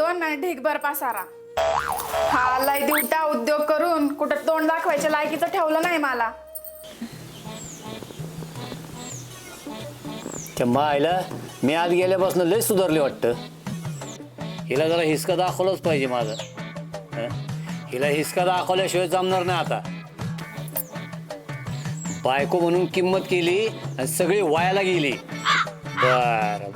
दोन आणि ढीगभर पसारा. हा लय दिवटा उद्योग करून कुठं तोंड दाखवायच्या लायकीचं ठेवलं नाही मला. त्या मायला मी आज गेल्यापासून लय सुधारली वाटतं. हिला जरा हिसका दाखवलंच पाहिजे माझं. हं? हिला हिसका दाखवल्याशिवाय जमणार नाही आता. बायको म्हणून किंमत केली आणि सगळी वायाला गेली. बर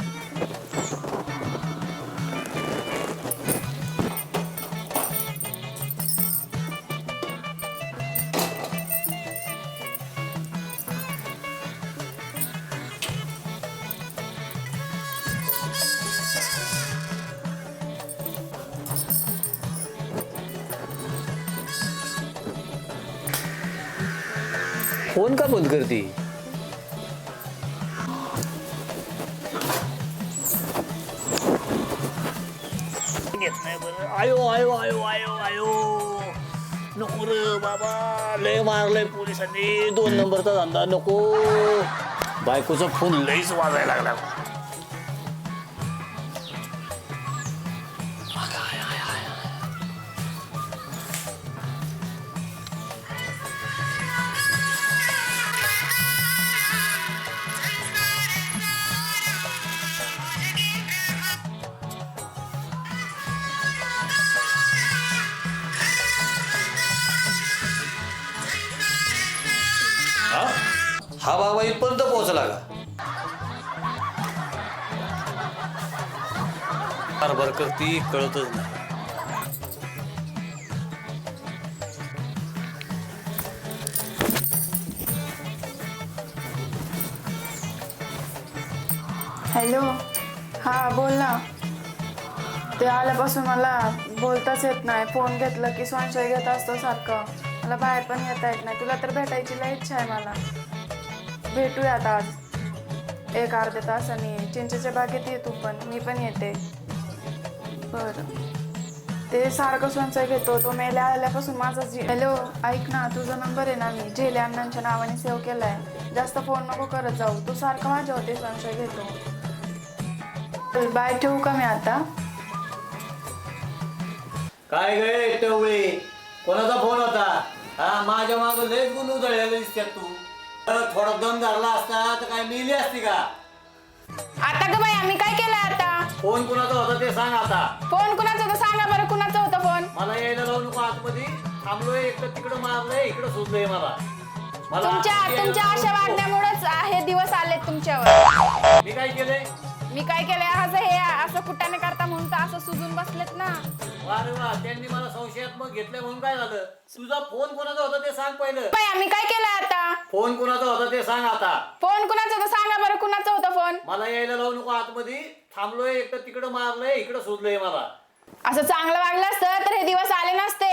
फोन का बंद करते? घेत आयो आयो आयो आयो आयो. नको रे बाबा. लय मारलंय पोलिसांनी. दोन नंबरचा धंदा नको. बायकोचा फोन लईच वाजायला लागला. पोहोचला का कारभार करती कळतच नाही. हॅलो. हा बोल ना. ते आल्यापासून मला बोलताच येत नाही. फोन घेतलं की संशय घेत असतो सारखं. मला बाहेर पण येता येत नाही. तुला तर भेटायची लय इच्छा आहे मला. भेटूया आता आज. एक अर्ध्या तासाने. चिंचेच्या बागेत ये तू पण. मी पण येते. बरं. ते सारखं संशय घेतो. तो मेल्या आल्यापासून माझा जी हॅलो ऐक ना. तुझा नंबर आहे ना मी. झेले अण्णांच्या नावाने सेव्ह आहे जास्त फोन नको करत जाऊ. तू सारखं माझ्यावरती संशय घेतो. बाय. ठेवू का मी आता? काय गे टवळे कोणाचा फोन होता? हा माझ्या मागं लयच गुण उधळलेले दिसतात तू. थोडा दम धरला असता तर काय मिली असती का? आता ग बाई आम्ही काय केलं आता? फोन कुणाचा होता ते सांग आता. फोन कुणाचा होता सांगा बरं कुणाचा होता फोन? मला यायला लावू नको आतमध्ये. थांबलोय एक तर तिकडं मारलंय इकडं सुचलंय मला. मला तुमच्या आतमध्ये यायला तुमच्या अशा. वागण्यामुळेच हे दिवस आलेत तुमच्यावर. मी काय केलंय? मी काय केलंय? असं हे असं कुटाने करता म्हणून तर असं सुजून बसलेत ना. वा रे वा त्यांनी मला संशयात्मक घेतलंय म्हणून काय झालं? तुझा फोन कोणाचा होता ते सांग पहिलं. बाई आम्ही काय केलंय आता? फोन कोणाचा होता ते सांग आता. फोन कुणाचा होता? सांगा बरं कुणाचा होता फोन? मला यायला लावू नको आतमध्ये. थांबलोय एक तर तिकडं मारलंय इकडं सुचलंय मला. असं चांगलं वागलं असतं तर हे दिवस आले नसते.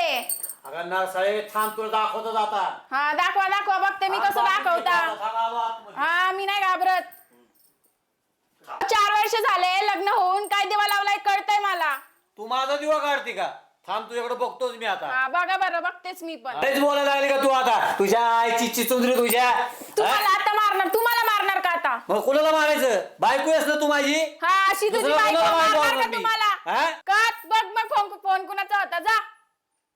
अगं नरसाळे थांब तुला दाखवतो आता. हा दाखवा दाखवा बघते मी कसं दाखवता. हा मी नाही घाबरत. चार वर्ष झाले लग्न होऊन काय दिवा लावलाय कळतंय मला. तू माझा दिवा काढते का? थांब तुझ्याकडे बघतोच मी आता. हा बघा बरं बघतेच मी पण. लयच बोलायला लागली का तू आता? तुझ्या आईची चिचुंदरी तुझ्या हा? तुम्हाला आता मारणार तुम्हाला मारणार का आता? मग कुणाला मारायचं? बायको आहेस ना तू माझी? हा अशी तुझी दुसरं बायको कोणाला मारणार मारणार का मी? तुम्हाला? हा? का बघ मग फोन फोन कुणाचा होता जा.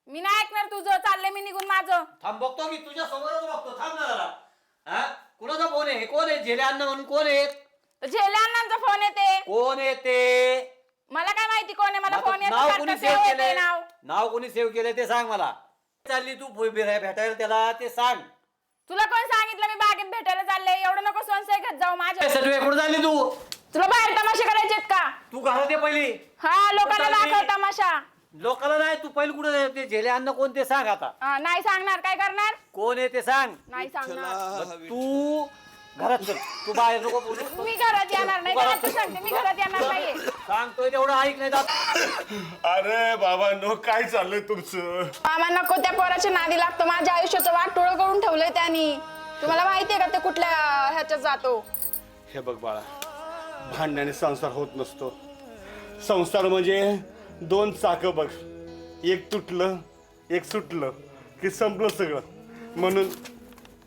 मी नाही ऐकणार तुझं चाललंय मी निघून माझं. थांब बघतो मी तुझ्या समोरच बघतो. थांब ना जरा. हा? कुणाचा फोन आहे? हे कोण आहे? झेले अन्न म्हणून कोण आहे तर झेले अण्णांचा फोन येते कोण आहे ते मला काय माहिती कोण आहे? मला फोन येतो नाव कोणी सेव्ह केलंय? नाव? नाव कोणी सेव्ह केलंय ते सांग मला. चालली तू फु- भेटायला त्याला ते सांग. तुला कोण सांगितलं मी बागेत भेटायला चालले एवढं नको संशय घेत जाऊ माझ्या सर्वे कुठं झाली तू. तुला बाहेर तमाशे करायचेत का? तू घरात ये पहिली. हा लोकांना चालली. दाखव तमाशा. लोकांना नाही तू पहिलं कुठं ते झेले अन्न कोण ते सांग आता. हा, नाही सांगणार. काय करणार? कोण आहे ते सांग. नाही सांगणार. मग तू घरात चल. तू बाहेर नको बोलू. मी घरात येणार नाही. घरात सांगते मी घरात येणार नाहीये. सांगतोय तेवढं ऐक नाही जात. अरे बाबा नो काय चाललंय तुमचं? मामा नको त्या पोराच्या नादी लागतो. माझ्या आयुष्याचं वाटोळं करून ठेवलंय त्यांनी. तुम्हाला माहितीये का ते कुठल्या ह्याच्यात जातो? हे बघ बाळा भांडण्याने संसार होत नसतो. संसार म्हणजे दोन चाक बघ. एक तुटलं एक सुटलं की संपलं सगळं. म्हणून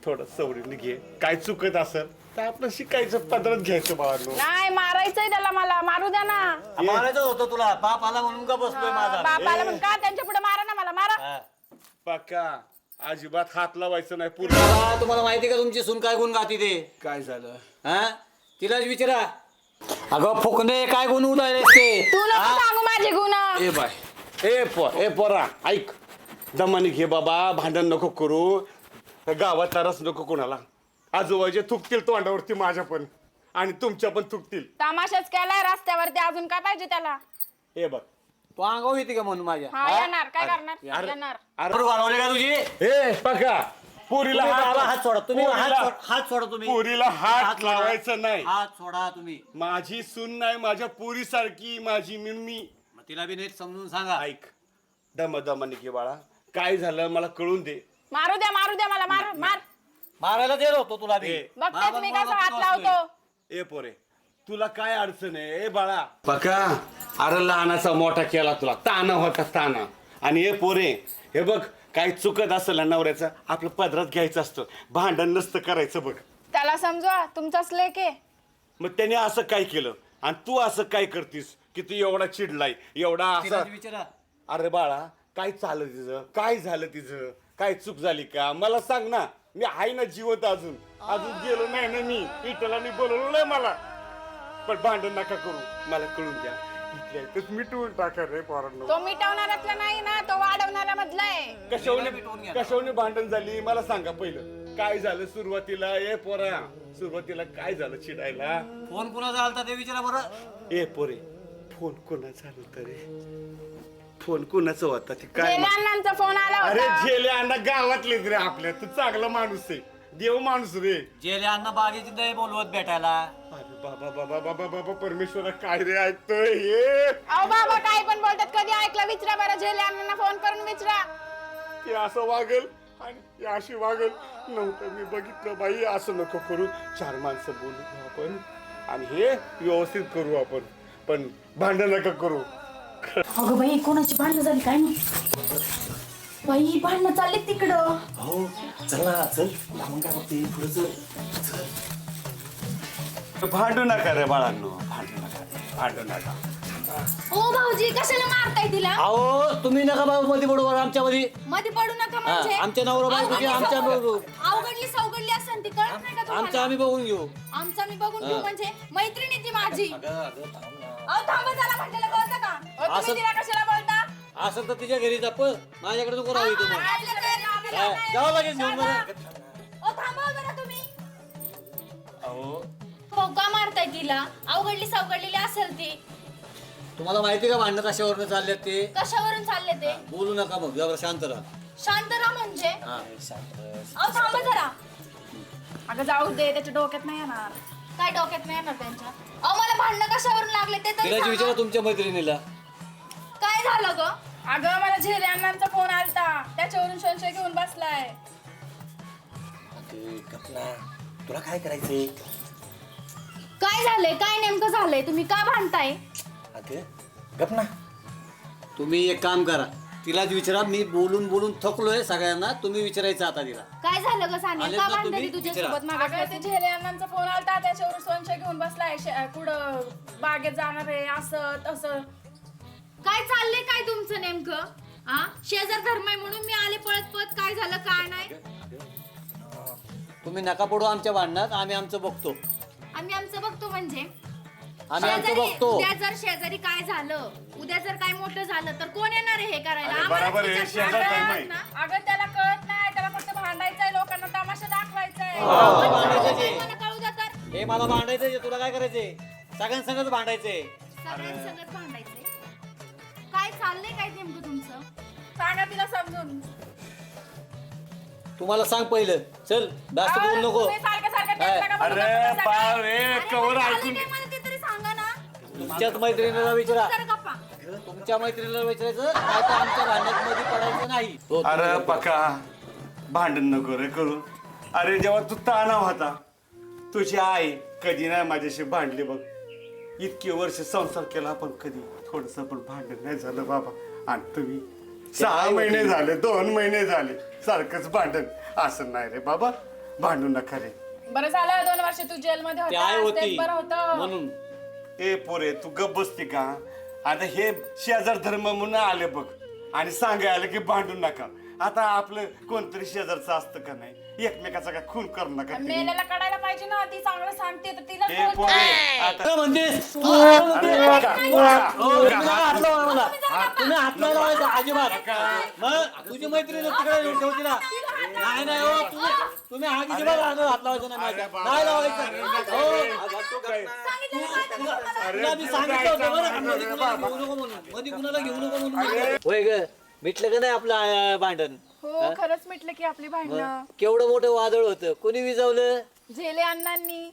थोडं सवडीने घे काय चुकत असेल आता आपण शिकायचं पदरात घ्यायचं बाळांनो. नाही मारायचंय त्याला मला. मारू द्या ना. मारायचं होतं तुला. बाप आला म्हणून का बसलोय माझा? बापाला पण का त्यांच्या पुढे मारा ना मला? मारा. हा. पक्का अजिबात हात लावायचं नाही पूर्ण. बाबा, तुम्हाला माहिती का तुमची सून काय गुण गाती ते? काय झालं? हा? तिलाच विचारा. अगं फुकणे काय गुण उडाले ते? तू नको सांगू माझे गुण. ए बाय. ए पो ए पोरा ऐक. दमाने घे बाबा भांडण नको करू. गावात तरच नको कोणाला. आजोबाजे थुकतील तोंडावरती माझ्या पण आणि तुमच्या पण थुकतील. तमाशाच केलाय रस्त्यावरती अजून काय पाहिजे त्याला? हे बघ. तू अंगाव येते का म्हणून माझ्या? हा येणार. काय करणार? येणार. अरे वाढवले का तुझी? ए पका पुरीला तुम्ही बाबा हात सोडा. तुम्ही हात पुरीला- सोडा. हात सोडा तुम्ही. पुरीला हात सोडा. लावायचं नाही. हात सोडा तुम्ही. माझी सून नाही माझ्या पुरी सारखी माझी मिम्मी. मग तिला बी नीट समजून सांगा. ऐक. दम दमाने घे बाळा. काय झालं मला कळून दे. मारू द्या मारू द्या मला मार मार. मारायला दिलो होतो तुला ए. बघतेच मी कसं हात. लावतो. ए पोरे तुला काय अडचण आहे? ए बाळा. पका अरे लहानाचा मोठा केला तुला. ताना होता ताना. आणि हे पोरे हे बघ काही चुकत असेल ना नवऱ्याचं आपलं पदरात घ्यायचं असतं. भांडण नसतं करायचं बघ. त्याला समजवा तुमचाच लेक आहे. मग त्याने असं काय केलं? आणि तू असं काय करतीस की तू एवढा चिडलाय एवढा तिला असा विचारा अरे बाळा काय चाललं तिचं? काय झालं तिचं? काय चूक झाली का? मला सांग ना. मी आहे ना जिवत अजून. अजून गेलो नाही ना मी. विठ्ठलाने बोलवलं नाही मला. पण भांडण नका करू. मला कळून द्या. इथल्या इथंच मिटवून टाका रे पोरांनो. तो मिटवणाऱ्यातला नाही ना तो वाढवणाऱ्या मधला आहे. कशावने मिटवून घ्या. कशावने भांडण झाली? मला सांगा पहिलं. काय झालं सुरुवातीला? ए पोरा. सुरुवातीला काय झालं चिडायला? फोन कुणाचा आलता ते विचारा बरं. ए पोरे. फोन कोणाचा आला होता रे? फोन कोणाचा होता ते काय अण्णांचा फोन आला अरे होता झेले अण्णा गावातलेच रे आपल्या. तू चांगला माणूस आहे. देव माणूस रे. जेले अण्णा बागेची दही बोलवत भेटायला. अरे बाबा बाबा बाबा बाबा परमेश्वरा काय रे ऐकतोय हे? अहो बाबा काय पण बोलतात. कधी ऐकलं विचरा बरं. झेले अण्णांना फोन करून विचरा. ते असं वागल आणि ते अशी वागल. नव्हतं मी बघितलं बाई. असं नको करू. चार माणसं बोलू आपण आणि हे व्यवस्थित करू आपण. पण भांडण नका करू. अगं बाई कोणाची भांडणं झाली काय नाही बाई भांडणं चालले तिकडं. भांडू नका रे बाळांनो. भांडू नका. भांडू नका. ओ भाऊजी कशाला मारताय तिला? अहो तुम्ही नका बाबा मध्ये बरोबर आमच्या मध्ये मध्ये पडू नका म्हणजे? हा, आमच्या नवरा बायकोची अवघडली आमच्या बरोबर. अवघडली सावगडली असेल ती कळत नाही का आमचं तुम्हाला आम्ही बघून घेऊ. आमचं मी बघून घेऊ म्हणजे मैत्रिणी ती माझी. अहो थांबा जरा भांडायला अहो, तुम्ही असं- तिला कशाला बोलता? असं तर तिच्या घरी जा पण माझ्याकडे नको राहू इथं मग. आम्ही. जावं लागेल घेऊन मला ओ थांबा जरा तुम्ही. हो का मारताय तिला. अवघडली सावगडलेली असेल ती. तुम्हाला माहिती का भांडणं कशावरनं चालले ते? कशावरून चालले ते? बोलू नका मग. जरा शांत राहा. शांत राहा म्हणजे. हा. अहो थांबा जरा. अगं जाऊ दे. त्याच्या डोक्यात नाही येणार. काय डोक्यात नाही येणार त्यांच्या? अहो मला भांडणं कशावरून लागले ते तरी तिला सांगा. विचारा तुमच्या मैत्रिणीला. काय झालं ग? अगं मला झेले अण्णांचा फोन आलता. त्याच्यावरून संशय घेऊन बसलाय. तुला काय करायचंय? काय झालंय? काय नेमकं झालंय? तुम्ही का भांडताय? गप ना. तुम्ही एक काम करा. तिलाच विचारा मी बोलून बोलून थकलोय सगळ्यांना. तुम्ही विचारायचं आता तिला. काय झालं ग आलेत का ना भांडली तुम्ही? तुझ्यासोबत अगं मागास ते झेले अण्णांचा फोन आलता. त्याच्यावरून संशय घेऊन बसलाय. शे- कुठं बागेत जाणार आहे असं तसं. काय चाललंय काय तुमचं नेमकं? हा शेजार धर्म आहे म्हणून मी आले पळत पळत काय झालं काय नाही? तुम्ही नका पडू आमच्या भांडणात आम्ही आमचं बघतो. आम्ही आमचं बघतो म्हणजे? आम्ही आमचं शेजारी- बघतो. उद्या जर शेजारी काय झालं उद्या जर काय मोठं झालं तर कोण येणार आहे हे करायला? अरे आम्हालाच बरोबर आहे, विचार शेजार करायला धर्म आहे. ना. अगं त्याला कळत नाही त्याला फक्त भांडायचंय लोकांना तमाशा दाखवायचाय. मला भांडायचं ते. कळू द्या तर. हे मला भांडायचंय तुला काय करायचंय? सगळ्यांसंगच भांडायचंय. सगळ्यांसंगत भांडायचंय. काय चाललंय काय नेमकं तुमचं? सांगा तिला समजून. तुम्हाला सांग पहिलं. चल जास्त बोलू नको. तुम्ही सारखं सारखं काय? तेच नका बोलू, अरे. पाव कवर झालं ऐकून काय मला ते तरी सांगा ना? तुमच्याच मैत्रिणीला विचारा. जरा गप्पा. तुमच्या मैत्रिणीला विचारायचं नाही तर आमच्या भांडणात मध्ये पडायचं नाही. हो, अरे पका. भांडण नको रे करू. अरे जेव्हा तू ताणाव होता तुझी आई कधी नाही माझ्याशी भांडली बघ. इतके वर्ष संसार केला पण कधी थोडस पण भांडण नाही झालं बाबा. आणि तुम्ही सहा महिने झाले दोन महिने झाले सारखंच भांडण. असं नाही रे बाबा भांडू नका रे. बरं झालं दोन वर्ष तू जेलमध्ये ते आई होता होती बरं होतं. म्हणून. ए पोरे तू गप बसते का? आता हे शेजार धर्म म्हणून आले बघ. आणि सांगाय आलं की भांडू नका. आता आपलं कोणतरी शेजारचं असतं का नाही? एकमेकाचा का खून करू नका तुम्ही. पाहिजे ना ती चांगलं सांगते तर तिला ए पोरे आता काय म्हणतेस? तू काय म्हणतेस? अरे बघा, बघा. हो, तुम्ही नका हात लावा मला. तुम्ही हात नाही लावायचा अजिबात. मग तुझी मैत्रीण तिकडे येऊन ठेवती ना. नाही नाही हो तुम्ही तुम्ही हा अजिबात हात हात लावायचा नाही माझ्या. नाही लावायचं. हो. तुला मी सांगितलं होतं बरं मध्ये कुणाला घेऊ नको म्हणून. मध्ये कुणाला घेऊ नको म्हणून. होय ग. मिटलं का नाही आपलं भांडण? हो खरंच मिटलं की आपली भांडणं. केवढं मोठं वादळ होतं? कोणी विजवलं? झेले अण्णांनी.